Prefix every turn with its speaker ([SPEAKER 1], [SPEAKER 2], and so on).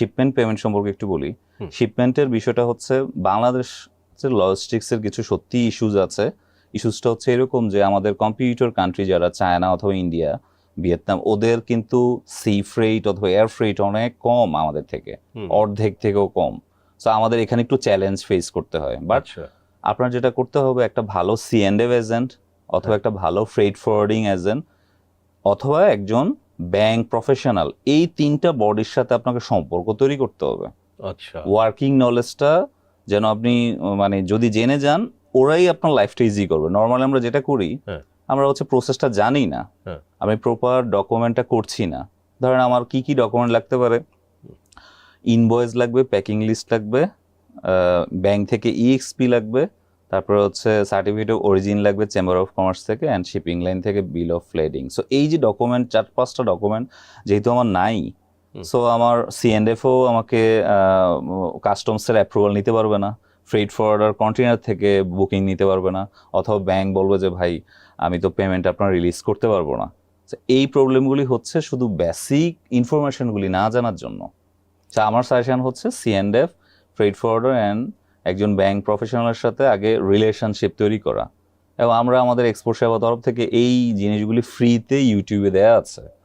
[SPEAKER 1] Shipment payment সম্পর্কে একটু বলি। শিপমেন্টের বিষয়টা হচ্ছে বাংলাদেশ লজিস্টিক্সের কিছু সত্যি ইস্যুজ আছে। ইস্যুসটা হচ্ছে এরকম যে আমাদের কম্পিউটার কান্ট্রি যারা চায়না অথবা ইন্ডিয়া ভিয়েতনাম ওদের কিন্তু সি ফ্রেট অথবা এয়ার ফ্রেট অনেক কম আমাদের থেকে। অর্ধেক থেকেও কম। সো আমাদের এখানে একটু চ্যালেঞ্জ ফেস করতে হয়। বাট
[SPEAKER 2] আচ্ছা।
[SPEAKER 1] আপনার যেটা করতে হবে একটা ভালো সি এন্ড এজেন্ট অথবা একটা ভালো ফ্রেড ফরওয়ার্ডিং এজেন্ট অথবা একজন ব্যাংক প্রফেশনাল এই তিনটা বডির সাথে আপনাকে সম্পর্ক তৈরি করতে হবে।
[SPEAKER 2] আচ্ছা।
[SPEAKER 1] ওয়ার্কিং নলেজটা যেন আপনি মানে যদি জেনে যান ওরাই আপনার লাইফটা ইজি করবে। নর্মালি আমরা যেটা করি
[SPEAKER 2] হ্যাঁ।
[SPEAKER 1] আমরা হচ্ছে প্রসেসটা জানি না
[SPEAKER 2] হ্যাঁ।
[SPEAKER 1] আমি প্রপার ডকুমেন্টটা করছি না। ধরেন আমার কি কি ডকুমেন্ট লাগতে পারে? ইনভয়েস লাগবে প্যাকিং লিস্ট লাগবে ব্যাংক থেকে ইএক্সপি লাগবে তারপরে হচ্ছে সার্টিফিকেট অফ অরিজিন লাগবে চেম্বার অফ কমার্স থেকে অ্যান্ড শিপিং লাইন থেকে বিল অফ ফ্লেডিং সো এই যে ডকুমেন্ট চার পাঁচটা ডকুমেন্ট যেহেতু আমার নাই সো আমার সিএনএফও আমাকে কাস্টমসের অ্যাপ্রুভাল নিতে পারবে না ফ্রেড ফরওয়ার্ডার কন্টেনার থেকে বুকিং নিতে পারবে না অথবা ব্যাংক বলবে যে ভাই আমি তো পেমেন্ট আপনার রিলিজ করতে পারব না। এই প্রবলেমগুলি হচ্ছে শুধু বেসিক ইনফরমেশনগুলি না জানার জন্য। আমার সাজেশন হচ্ছে সিএনএফ ফ্রেড ফরওয়ার্ডার অ্যান্ড একজন ব্যাংক প্রফেশনালের সাথে আগে রিলেশনশিপ তৈরি করা। এবং আমরা আমাদের এক্সপোর্ট সেবা তরফ থেকে এই জিনিসগুলি ফ্রিতে ইউটিউবে দেওয়া আছে।